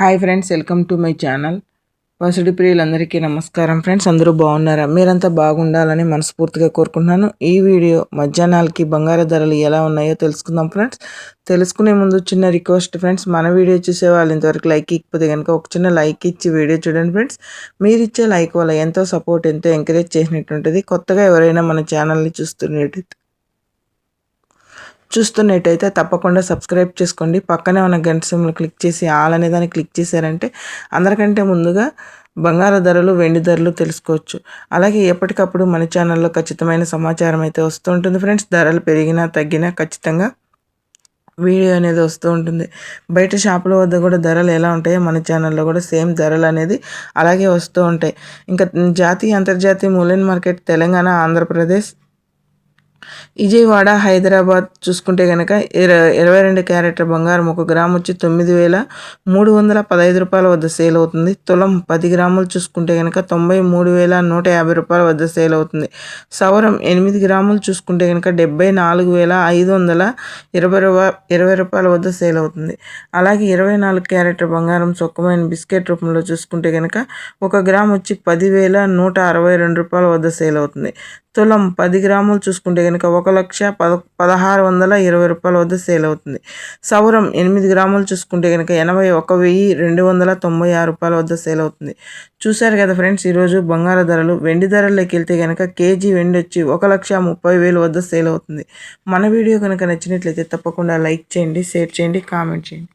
Hi friends welcome to my channel పసుడి ప్రియులందరికీ నమస్కారం friends అందరూ బాగున్నారా? మీరంతా బాగుండాలని మనస్ఫూర్తిగా కోరుకుంటున్నాను. ఈ వీడియో మధ్యాహ్నాలకి బంగారు ధరలు ఎలా ఉన్నాయో తెలుసుకుందాం ఫ్రెండ్స్ తెలుసుకునే ముందు చిన్న రిక్వెస్ట్ ఫ్రెండ్స్ మన వీడియో చూసే వాళ్ళు ఇంతవరకు లైక్ ఇకపోతే కనుక ఒక చిన్న లైక్ ఇచ్చి వీడియో చూడండి ఫ్రెండ్స్ మీరు ఇచ్చే లైక్ వల్ల ఎంతో సపోర్ట్ ఎంతో ఎంకరేజ్ చేసినట్టుంటుంది కొత్తగా ఎవరైనా మన ఛానల్ని చూస్తున్నట్టు చూస్తున్నట్టయితే తప్పకుండా సబ్స్క్రైబ్ చేసుకోండి. పక్కనే ఉన్న గంట సిమ్లు క్లిక్ చేసి ఆల్ అనే దాన్ని క్లిక్ చేశారంటే అందరికంటే ముందుగా బంగారు ధరలు వెండి ధరలు తెలుసుకోవచ్చు. అలాగే ఎప్పటికప్పుడు మన ఛానల్లో ఖచ్చితమైన సమాచారం అయితే వస్తూ ఉంటుంది ఫ్రెండ్స్. ధరలు పెరిగినా తగ్గినా ఖచ్చితంగా వీడియో అనేది వస్తూ ఉంటుంది. బయట షాపుల వద్ద కూడా ధరలు ఎలా ఉంటాయో మన ఛానల్లో కూడా సేమ్ ధరలు అనేది అలాగే వస్తూ ఉంటాయి. ఇంకా జాతీయ అంతర్జాతీయ మూలన్ మార్కెట్ తెలంగాణ ఆంధ్రప్రదేశ్ విజయవాడ హైదరాబాద్ చూసుకుంటే కనుక ఇర ఇరవై రెండు క్యారెట్ల బంగారం ఒక గ్రామ్ వచ్చి తొమ్మిది వేల మూడు వందల పదహైదు రూపాయల వద్ద సేల్ అవుతుంది. తులం పది గ్రాములు చూసుకుంటే కనుక తొంభై మూడు వేల నూట యాభై రూపాయల వద్ద సేల్ అవుతుంది. సవరం ఎనిమిది గ్రాములు చూసుకుంటే కనుక డెబ్బై నాలుగు వేల ఐదు వందల ఇరవై రూపాయ ఇరవై రూపాయల వద్ద సేల్ అవుతుంది. అలాగే ఇరవై నాలుగు క్యారెట్ల బంగారం చొక్కమైన బిస్కెట్ రూపంలో చూసుకుంటే కనుక ఒక గ్రామ్ వచ్చి పదివేల నూట అరవై రెండు రూపాయల వద్ద సేల్ అవుతుంది. తులం పది గ్రాములు చూసుకుంటే కనుక ఒక లక్ష పద పదహారు వందల ఇరవై రూపాయల వద్ద సేల్ అవుతుంది. సౌరం ఎనిమిది గ్రాములు చూసుకుంటే కనుక ఎనభై ఒక వెయ్యి రెండు వందల తొంభై ఆరు రూపాయల వద్ద సేల్ అవుతుంది. చూశారు కదా ఫ్రెండ్స్ ఈరోజు బంగారు ధరలు వెండి ధరల్లోకి వెళ్తే కనుక కేజీ వెండి వచ్చి ఒక లక్ష ముప్పై వేలు వద్ద సేల్ అవుతుంది. మన వీడియో కనుక నచ్చినట్లయితే తప్పకుండా లైక్ చేయండి షేర్ చేయండి కామెంట్ చేయండి.